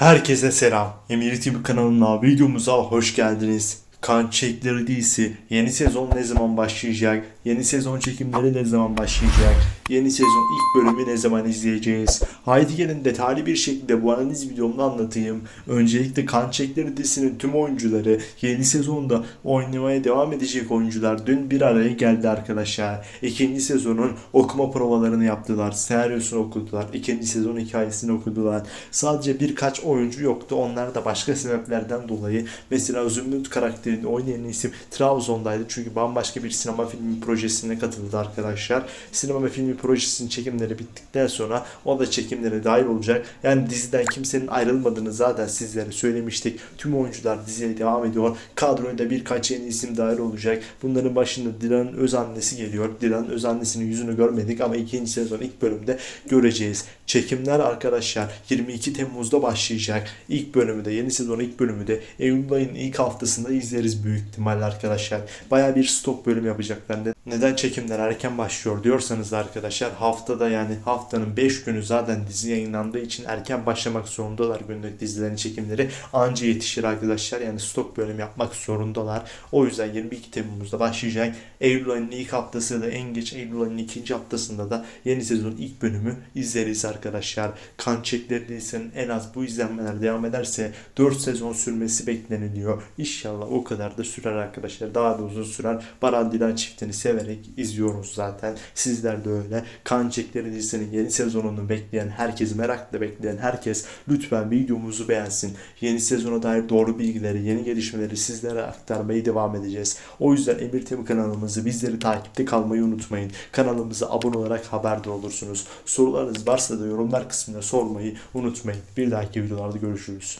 Herkese selam. Emir TV kanalına videomuza hoş geldiniz. Kan Çekleri dizisi yeni sezon ne zaman başlayacak? Yeni sezon çekimleri ne zaman başlayacak? Yeni sezon ilk bölümü ne zaman izleyeceğiz? Haydi gelin detaylı bir şekilde bu analiz videomda anlatayım. Öncelikle Kan Çekleri dizisinin tüm oyuncuları yeni sezonda oynamaya devam edecek oyuncular dün bir araya geldi arkadaşlar. İkinci sezonun okuma provalarını yaptılar. Senaryosunu okudular. İkinci sezon hikayesini okudular. Sadece birkaç oyuncu yoktu. Onlar da başka sebeplerden dolayı mesela Zümrüt karakterini oynayan isim Trabzon'daydı. Çünkü bambaşka bir sinema filmi projesine katıldı arkadaşlar. Sinema filmi projesinin çekimleri bittikten sonra o da çekimlere dahil olacak. Yani diziden kimsenin ayrılmadığını zaten sizlere söylemiştik. Tüm oyuncular diziye devam ediyor. Kadroya da birkaç yeni isim dahil olacak. Bunların başında Dilan'ın öz annesi geliyor. Dilan'ın öz annesinin yüzünü görmedik ama ikinci sezon ilk bölümde göreceğiz. Çekimler arkadaşlar 22 Temmuz'da başlayacak. İlk bölümü de yeni sezon ilk bölümü de Eylül ayının ilk haftasında izleriz büyük ihtimalle arkadaşlar. Baya bir stok bölüm yapacaklar. Ne- Neden çekimler erken başlıyor diyorsanız da arkadaşlar haftada yani haftanın 5 günü zaten dizi yayınlandığı için erken başlamak zorundalar günlük dizilerin çekimleri. Anca yetişir arkadaşlar yani stok bölüm yapmak zorundalar. O yüzden 22 Temmuz'da başlayacak. Eylül ayının ilk haftası da en geç Eylül ayının ikinci haftasında da yeni sezon ilk bölümü izleriz arkadaşlar. Kan Çekleri dizisinin en az bu izlenmeler devam ederse 4 sezon sürmesi bekleniliyor. İnşallah o kadar da sürer arkadaşlar. Daha da uzun sürer. Baran Dilan çiftini severek izliyoruz zaten. Sizler de öyle. Kan Çekleri dizisinin yeni sezonunu bekleyen herkes, merakla bekleyen herkes lütfen videomuzu beğensin. Yeni sezona dair doğru bilgileri, yeni gelişmeleri sizlere aktarmaya devam edeceğiz. O yüzden Emir TV kanalımızı bizleri takipte kalmayı unutmayın. Kanalımıza abone olarak haberdar olursunuz. Sorularınız varsa da yorumlar kısmına sormayı unutmayın. Bir dahaki videolarda görüşürüz.